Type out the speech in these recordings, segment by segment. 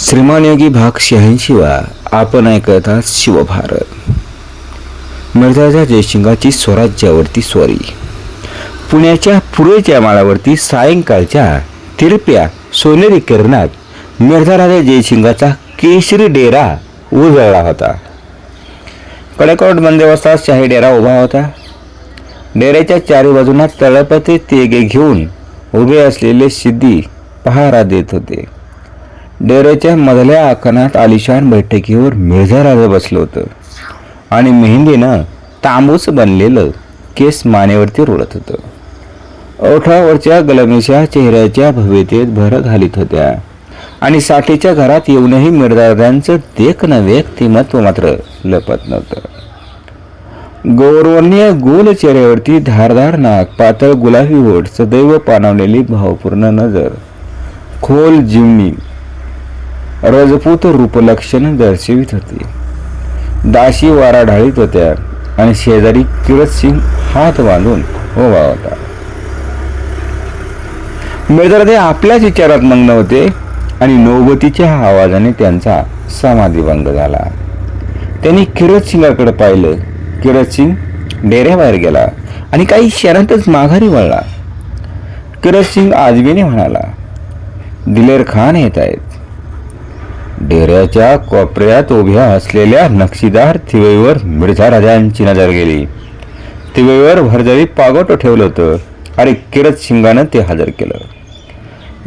श्रीमान योगी भाग शहाऐंशीवा. आपण ऐकत आहात शिवभारत. मिर्झाच्या जयसिंगाची स्वराज्यावरती स्वारी. पुण्याच्या पूर्वेच्या माळावरती सायंकाळच्या तिरप्या सोनेरी किरणात मिर्झा राजा जयसिंगाचा केशरी डेरा उजळला होता. कडेकोट बंदोबस्तात शाही डेरा उभा होता. डेऱ्याच्या चारी बाजूंना तळपते तेगे घेऊन उभे असलेले सिद्धी पहारा देत होते. डेऱ्याच्या मधल्या आखणात आलिशान बैठकीवर मिर्झा राजा बसलं होतं. आणि मेहंदीनं तांबूस बनलेलं केस मानेवरती रुळत होतं. ओठावरच्या गलमेशा चेहऱ्याच्या भव्यतेत भर घालीत होत्या. आणि साठीच्या घरात येऊनही मिर्झाराजांचं देख न व्यक्तिमत्व मात्र लपत नव्हतं. गौरवर्णीय गोल चेहऱ्यावरती धारधार नाक पातळ गुलाबी ओठ सदैव पाणावलेली भावपूर्ण नजर खोल जिमणी रजपूत रूपलक्षण दर्शवित होती. दाशी वारा ढाळीत होत्या आणि शेजारी किरत सिंग हात बांधून उभा होता. मिर्झाराजे आपल्याच विचारात मग्न होते आणि नौबतीच्या आवाजाने त्यांचा समाधीभंग झाला. त्यांनी किरत सिंगाकडे पाहिलं. किरत सिंग डेऱ्याबाहेर गेला आणि काही क्षणातच माघारी वळला. किरत सिंग आजबीने म्हणाला दिलेर खान येत आहेत. डेऱ्याच्या कोपऱ्यात उभ्या असलेल्या नक्षीदार थिवईवर मिर्झा राजांची नजर गेली. थिवईवर भरजळी पागोटं ठेवलं होतं आणि किरत शिंगानं ते हजर केलं.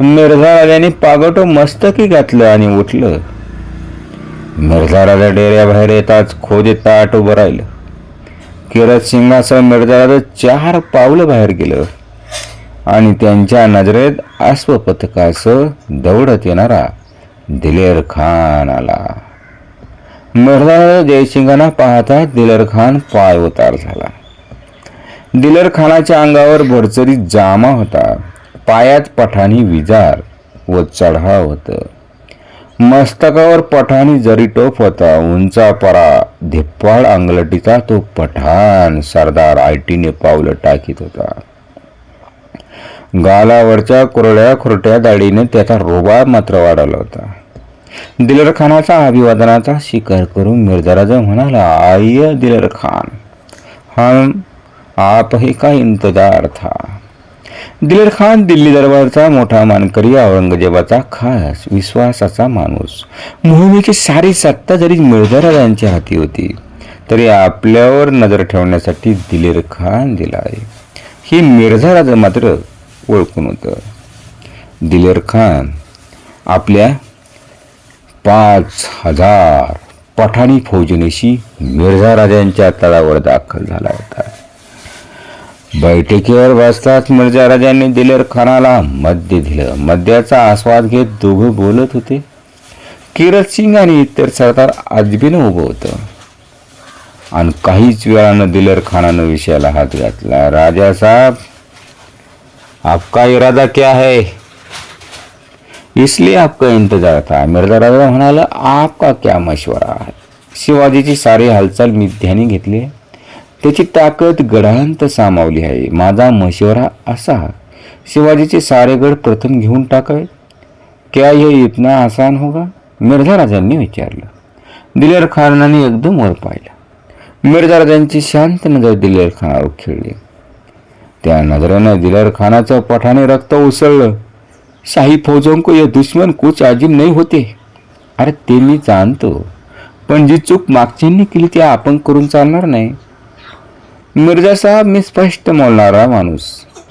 मिर्झा राजाने पागोटं मस्तकी घातलं आणि उठलं. मिर्झा राजा डेऱ्याबाहेर येताच खोदे ताट उभं राहिलं. किरत सिंगासह मिर्झा राजा चार पावलं बाहेर गेलं आणि त्यांच्या नजरेत अश्वपथकासह दौडत येणारा दिलेर खान आला. मिर्झा जयसिंगांना पाहता दिलेर खान पाय उतार झाला. दिलेर खानाच्या अंगावर भरचरी जामा होता. पायात पठाणी विजार व चढाव होत. मस्तकावर पठाणी जरी टोप होता उंचा परा धिप्पाळ अंगलटीचा तो पठाण सरदार आयटीने पावलं टाकीत होता. गालावरच्या कुरड्या खुरट्या दाढीने त्याचा रोबा मात्र वाढवला होता. दिलर खानाचा अभिवादनाचा स्वीकार करून मिर्झा राजा म्हणाला आय दिलर खान हम आप ही का इंतजार था? दिलर खान दिल्ली दरबारचा मोठा मानकरी औरंगजेबाचा खास विश्वासाचा माणूस. मोहिमेची सारी सत्ता जरी मिर्झाराजांच्या हाती होती तरी आपल्यावर नजर ठेवण्यासाठी दिलेर खान दिला आहे ही मिर्झा राजा मात्र ओळखून होतं. दिलेर खान आपल्या पाच हजार पठाणी फौजनेशी मिर्झा राजांच्या तळावर दाखल झाला होता. बैठकीवर बसताच मिर्झा राजांनी दिलेर खानाला मद्य दिलं. मद्याचा आस्वाद घेत दोघं बोलत होते. किरत सिंग आणि इतर सरदार आजबीनं उभं होतं. आणि काहीच वेळानं दिलेर खानानं विषयाला हात घातला. राजा साहेब आपका इरादा क्या है? इसलिए आपका इंतजार था। मिर्जा राजा म्हणाला आपका क्या मशवरा है? शिवाजीची सारी हालचाल मी ध्यानी घेतली आहे. त्याची ताकद गडांत सामावली आहे. माझा मशवरा असा शिवाजीचे सारे गड प्रथम घेऊन टाकावे. क्या ये इतना आसान होगा? मिर्झा राजांनी विचारलं. दिलेर खानाने एकदम वर पाहिलं. मिर्झा राजांची शांत नजर दिलेर खानावर खेळली. त्या नजरेनं दिलर खानाचं पठाने रक्त उसळलं. शाही फौजों को ये दुश्मन कुछ अजीब नाही होते. अरे ते मी जाणतो. पण जी चूक मागच्यांनी केली ती आपण करून चालणार नाही मिर्जा साहेब मी स्पष्ट बोलणारा माणूस.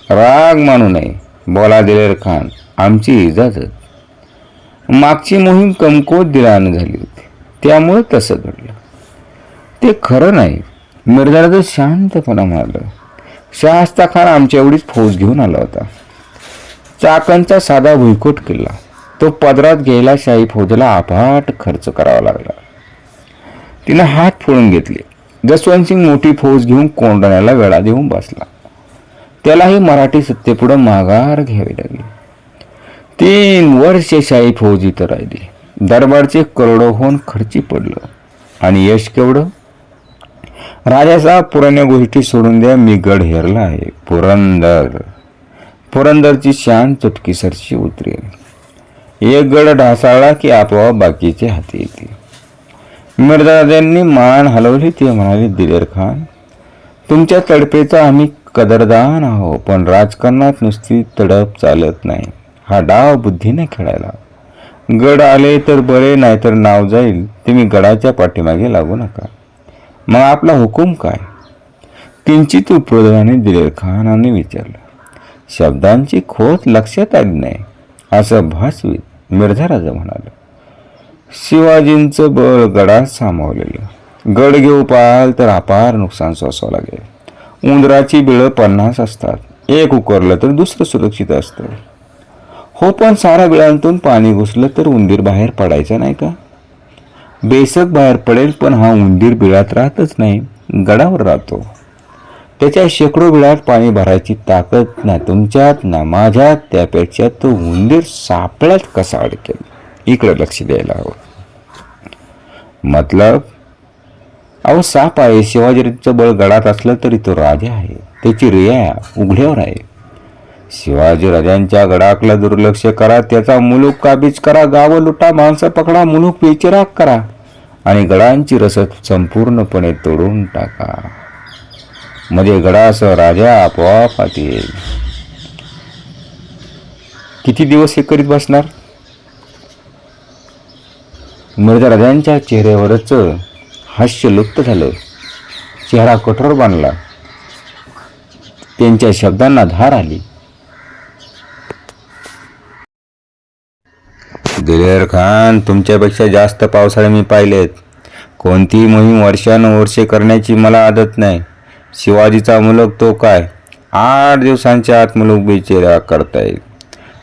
राग मानू नये बोला दिलेर खान आमची इजाजत मागची मोहीम कमकोत दिलानं झाली होती. त्यामुळे तसं घडलं. ते खरं नाही मिर्झाचं शांतपणा मारलं शाहस्ता खान आमच्या एवढीच फौज घेऊन आला होता. चाकणचा साधा भुईकोट किल्ला. तो पदरात घ्यायला शाही फौजेला आभाट खर्च करावा लागला. तिनं हात फोडून घेतले. जसवंत सिंग मोठी फौज घेऊन कोंडण्याला वेळा देऊन बसला. त्यालाही मराठी सत्तेपुढं माघार घ्यावी लागली. तीन वर्षे शाही फौज इथं राहिली. दरबारचे करोडोहून खर्ची पडलं. आणि यश केवढं? राजाचा पुराण्या गोष्टी सोडून द्या मी गड हेरला आहे. पुरंदर. पुरंदरची शान चुटकीसरशी उतरेल एक गड ढासाळला की आपोआप बाकीचे हाती येतील मिर्झाराजांनी मान हलवली ते म्हणाले दिलेर खान तुमच्या तडपेचा आम्ही कदरदान आहो पण राजकारणात नुसती तडप चालत नाही. हा डाव बुद्धीने खेळायला. गड आले तर बरे नाहीतर नाव जाईल. तुम्ही गडाच्या पाठीमागे लागू नका. मग आपला हुकूम काय? किंचित उपरोधाने दिलेर खानाने विचारलं. शब्दांची खोत लक्षात आली नाही असं भासवीत मिर्झाराजा म्हणाला. शिवाजींचं बळ गडात सामावलेलं. गड घेऊ पाहाल तर अपार नुकसान सोसावं लागेल. उंदराची बिळं पन्नास असतात. एक उकरलं तर दुसरं सुरक्षित असतं. हो पण सारा बिळांतून पाणी घुसलं तर उंदीर बाहेर पडायचा नाही का? बेसक बाहेर पडेल पण हा उंदीर बिळात राहतच नाही गडावर राहतो. त्याच्या शेकडो बिळात पाणी भरायची ताकद ना तुमच्यात ना माझ्यात त्यापेक्षा तो उंदीर सापळ्यात कसा अडकेल? इकडे लक्ष द्यायला हवं. मतलब अहो साप आहे शिवाजीचं बळ गडात असलं तरी तो राजा आहे त्याची रिया उघड्यावर आहे. शिवाजी राजांच्या गडाकला दुर्लक्ष करा त्याचा मुलूक काबीज करा गावं लुटा माणसं पकडा मुलूक बेचिराग करा. आणि गडांची रसद संपूर्णपणे तोडून टाका. मध्ये गडासह राजा आपोआप हाती येईल किती दिवस हे करीत बसणार? मिर्जा राजांच्या चेहऱ्यावरच हास्य लुप्त झालं. चेहरा कठोर बांधला त्यांच्या शब्दांना धार आली. दिलेर खान तुमच्यापेक्षा जास्त पावसाळे मी पाहिलेत. कोणतीही मोहीम वर्षानुवर्षे करण्याची मला आदत नाही. शिवाजीचा मुलग तो काय? आठ दिवसांच्या आत मुलूक बेचेरा करता येईल.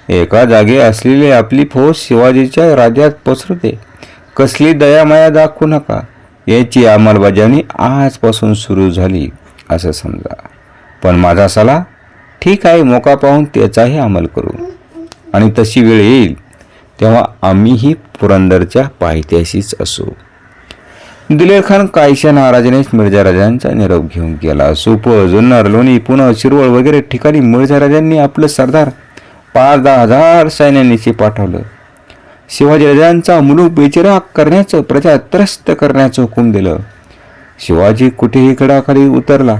एका जागे असलेली आपली फौज शिवाजीच्या राज्यात पसरते. कसली दयामाया दाखवू नका. याची अंमलबजावणी आजपासून सुरू झाली असं समजा. पण माझा सला ठीक आहे मोका पाहून त्याचाही अंमल करू. आणि तशी वेळ येईल. तेव्हा आम्हीही पुरंदरच्या पायथ्याशीच असू. दिलेर खान कायशा नाराजानेच मिर्झा राजांचा निरोप घेऊन गेला सुप जुन्नर लोणी पुणे शिरवळ वगैरे ठिकाणी मिर्झा राजांनी आपलं सरदार पाच दहा हजार सैन्यानिशी पाठवलं. शिवाजी राजांचा मुलूक बेचिराग करण्याचं प्रजा त्रस्त करण्याचं हुकूम दिलं. शिवाजी कुठेही गडाखाली उतरला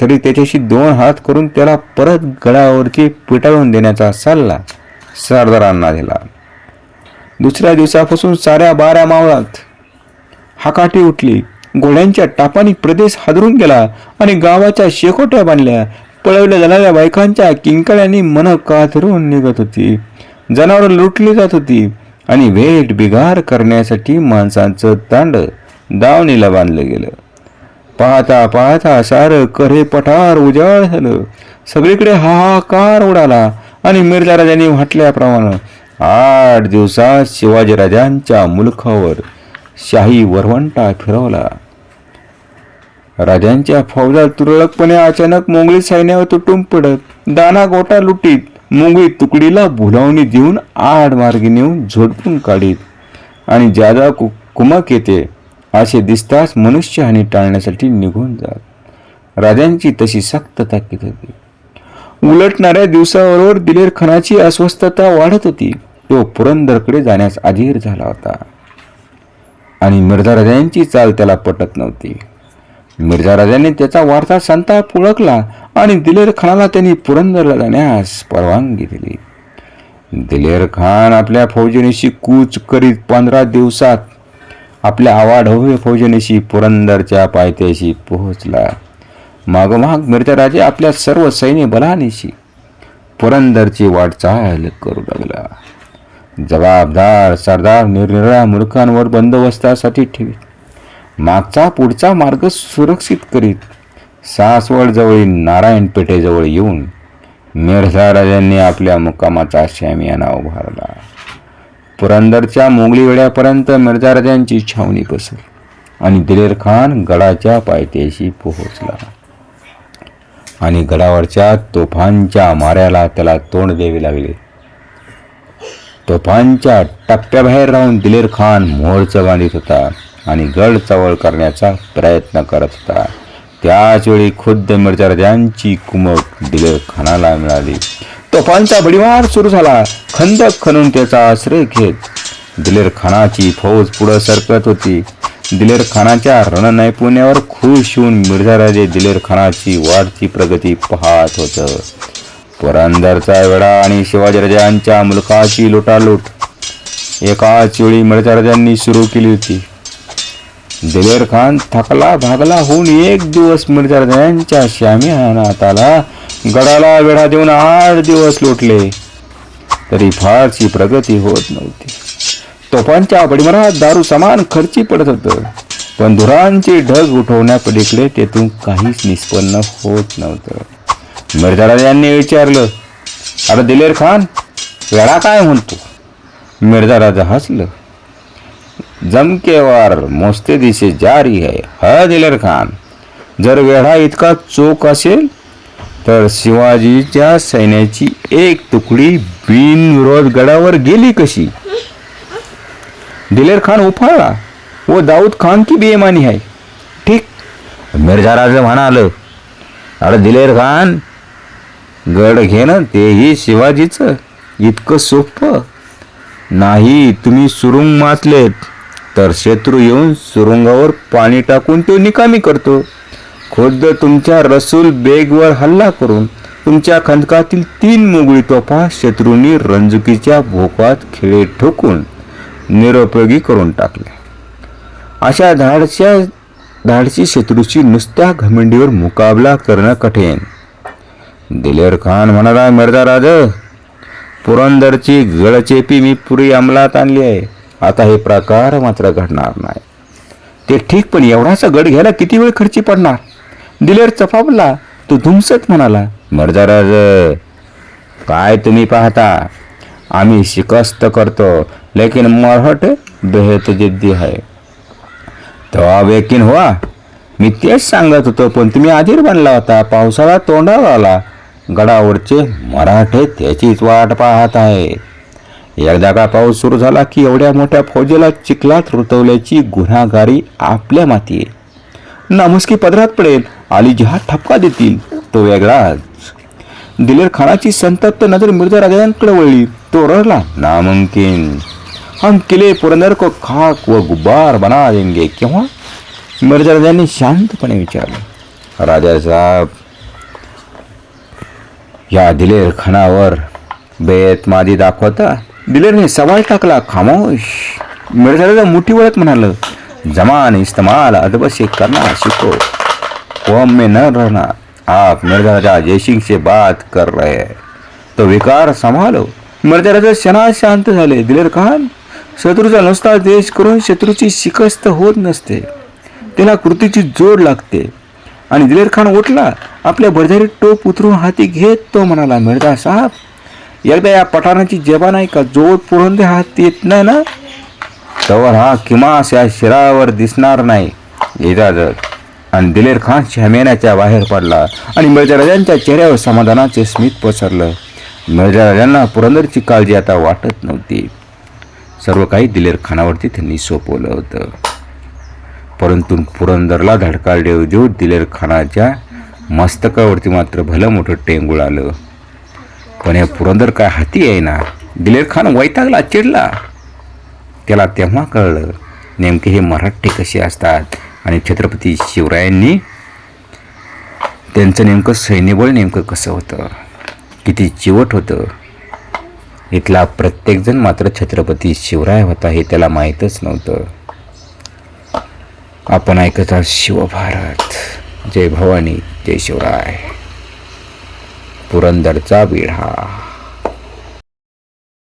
तरी त्याच्याशी दोन हात करून त्याला परत गडावरची पिटाळून देण्याचा सल्ला सरदारांना दिला. दुसऱ्या दिवसापासून साऱ्या बाऱ्या मावळात. हाकाटी उठली. घोड्यांच्या टापानी प्रदेश हादरून गेला आणि गावाच्या शेकोट्या बांधल्या. पळवल्या जाणाऱ्या बायकांच्या किंकाळ्यांनी मन काथरून निघत होती. जनावर लुटली जात होती आणि वेट बिगार करण्यासाठी माणसांचं तांड दावणीला बांधलं गेलं. पाहता पाहता सारं करे पठार उजाड झालं. सगळीकडे हाहाकार उडाला आणि मिर्झा राजांनी म्हटल्याप्रमाणे आठ दिवसात शिवाजीराजांच्या मुलखावर शाही वरवंटा फिरवला. राजांच्या फौजा तुरळकपणे अचानक मोंगळी सैन्यावर तुटून पडत दाना गोटा लुटीत मोंगळी तुकडीला भुलावणी देऊन आड मार्गी नेऊन झोडपून काढीत. आणि ज्यादा कु कुमक येते असे दिसताच मनुष्यहानी टाळण्यासाठी निघून जात. राजांची तशी सक्त ताकीद होती. उलटणाऱ्या दिवसाबरोबर दिलेर खानाची अस्वस्थता वाढत होती. तो पुरंदरकडे जाण्यास अधीर झाला होता. आणि मिर्झा राजांची चाल त्याला पटत नव्हती. मिर्झा राजाने त्याचा वार्ता संताप ओळखला आणि दिलेर खानाला त्यांनी पुरंदरला जाण्यास परवानगी दिली. दिलेर खान आपल्या फौजनेशी कूच करीत पंधरा दिवसात आपल्या आवाढव्य फौजनेशी पुरंदरच्या पायथ्याशी पोहोचला. मागोमाग मिर्झा राजे आपल्या सर्व सैन्य बलानेशी पुरंदरची वाटचाल करू लागला. जबाबदार सरदार निरनिराळ्या मुलकांवर बंदोबस्तासाठी ठेवीत मागचा पुढचा मार्ग सुरक्षित करीत सासवडजवळील नारायण पेठेजवळ येऊन मिर्झा राजांनी आपल्या मुक्कामाचा शामियाना उभारला. पुरंदरच्या मोगली वेड्यापर्यंत मिर्झा राजांची छावणी पसरली आणि दिलेर खान गडाच्या पायथ्याशी पोहोचला. आणि गडावरच्या तोफांच्या माऱ्याला त्याला तोंड द्यावे लागले. तोफांच्या टप्प्याबाहेर राहून दिलेर खान मोर्चा बांधित होता आणि गड चवळ करण्याचा प्रयत्न करत होता. त्याचवेळी खुद्द मिर्झा राजांची कुमक दिलेर खानाला मिळाली. तोफांचा बडीवार सुरू झाला. खंदक खणून त्याचा आश्रय घेत दिलेर खानाची फौज पुढं सरकत होती. दिलेर खानाच्या रणनैपुण्यावर खुश होऊन मिर्झाराजे दिलेर खानाची वाढती प्रगती पाहत होतं. पुरंदरचा वेढा आणि शिवाजीराजांच्या मुलकाची लुटालूट. एकाच वेळी मिर्झाराजांनी सुरू केली होती. दिलेर खान थकला भागला होऊन एक दिवस मिर्जाराजांच्या श्यामी हातात आला गडाला वेढा देऊन आठ दिवस लुटले. तरी फारशी प्रगती होत नव्हती. तोफांच्या बडीमरात दारू समान खर्ची पडत होतं. पण धुरांचे ढग उठवण्यापलीकडे तेथून काहीच निष्पन्न होत नव्हतं. मिर्झाराज यांनी विचारलं अरे दिलेर खान वेळा काय म्हणतो? मिर्झा राजा हसलं. जमकेवार मोस्ते दिशे जारी है ह दिलेर खान. जर वेढा इतका चोख असेल तर शिवाजीच्या सैन्याची एक तुकडी बिनविरोध गडावर गेली कशी? दिलेर खान उफाळला. व दाऊद खान की बेमानी आहे ठीक. मिर्झा राजा म्हणाल अरे दिलेर खान गड घेणं तेही शिवाजीचं. इतकं सोपं. नाही तुम्ही सुरुंग माचलेत. तर शत्रू येऊन सुरुंगावर पाणी टाकून तो निकामी करतो. खुद्द तुमच्या रसूल बेगवर हल्ला करून तुमच्या खंदकातील तीन मुगळी तोफा शत्रूंनी रंजुकीच्या भोकात खिळे ठोकून निरुपयोगी करून टाकले. अशा धाडच्या धाडशी शत्रूची नुसत्या घमेंडीवर मुकाबला करणं कठीण. दिलेर खान म्हणाला मिर्झा राज पुरंदरची गळचेपी मी पुरी अंमलात आणली आहे. आता हे प्रकार मात्र घडणार नाही. ते ठीक पण एवढासा गड घ्यायला किती वेळ खर्ची पडणार? दिलेर चफावला तो धुमसत म्हणाला. मिर्झा राज काय तुम्ही पाहता? आम्ही शिकस्त करतो लेकिन मराठ बेहत जिद्दी आहे. तेव्हा वेकीन व्हा मी तेच सांगत होतो पण तुम्ही आधीर बनला होता. पावसाळा तोंडावर आला. गडावरचे मराठे त्याचीच वाट पाहत आहे. एकदा का पाऊस सुरू झाला की एवढ्या मोठ्या फौजेला चिखलात रुतवल्याची गुन्हागारी आपल्या माती आहे. नामुसकी पदरात पडेल आली जिहा ठपका देतील तो वेगळाच. दिलेर खानाची संतप्त नजर मिर्झा राजांकडे वळली तो रडला नामुमकिन. हम किले पुरंदर को खाक व गुब्बार बना देंगे केव्हा मिर्झा राजांनी शांतपणे विचारलं. राजा साहेब या दिलेर खानावर बेतमादी दाखवता दिलेरने सवाल टाकला खामोश मिर्झा मुठी वळत म्हणालं जमान इस्तमाल अदब से करना शिको कौम में न रहना आप मिर्जा राजा जयसिंग से बात कर रहे हैं। तो विकार सांभाळो मिर्जा राजा शांत झाले। दिलेर खान शत्रूचा नुसता देश करून शत्रूची शिकस्त होत नसते त्याला कृतीची जोड लागते आणि दिलेर खान उठला आपल्या बडझारी टोप उतरून हाती घेत तो म्हणाला मिर्झा साहेब एकदा या पठाणाची जेबा नाही का? जोड पुढून ते हात येत नाही ना? तवर हा किमास या शिरावर दिसणार नाही इजाजत आणि दिलेर खान शहमेनाच्या बाहेर पडला आणि मिर्झा राजांच्या चेहऱ्यावर समाधानाचे स्मित पसरलं. मिर्झा राजांना पुरंदरची काळजी आता वाटत नव्हती. सर्व काही दिलेर खानावरती त्यांनी सोपवलं होतं. परंतु पुरंदरला धडका देऊ देऊ दिलेर खानाच्या मस्तकावरती मात्र भलं मोठं टेंगूळ आलं. पण हे पुरंदर काय हाती आहे ना दिलेर खान वैतागला चिडला. त्याला तेव्हा कळलं नेमके हे मराठी कसे असतात आणि छत्रपती शिवरायांनी त्यांचं नेमकं सैन्यबळ नेमकं कसं होतं? किती चिवट होतं? इथला प्रत्येकजण मात्र छत्रपती शिवराय होता हे त्याला माहीतच नव्हतं. आपण ऐकत आहात शिवभारत जय भवानी जय शिवराय. पुरंदरचा विढा.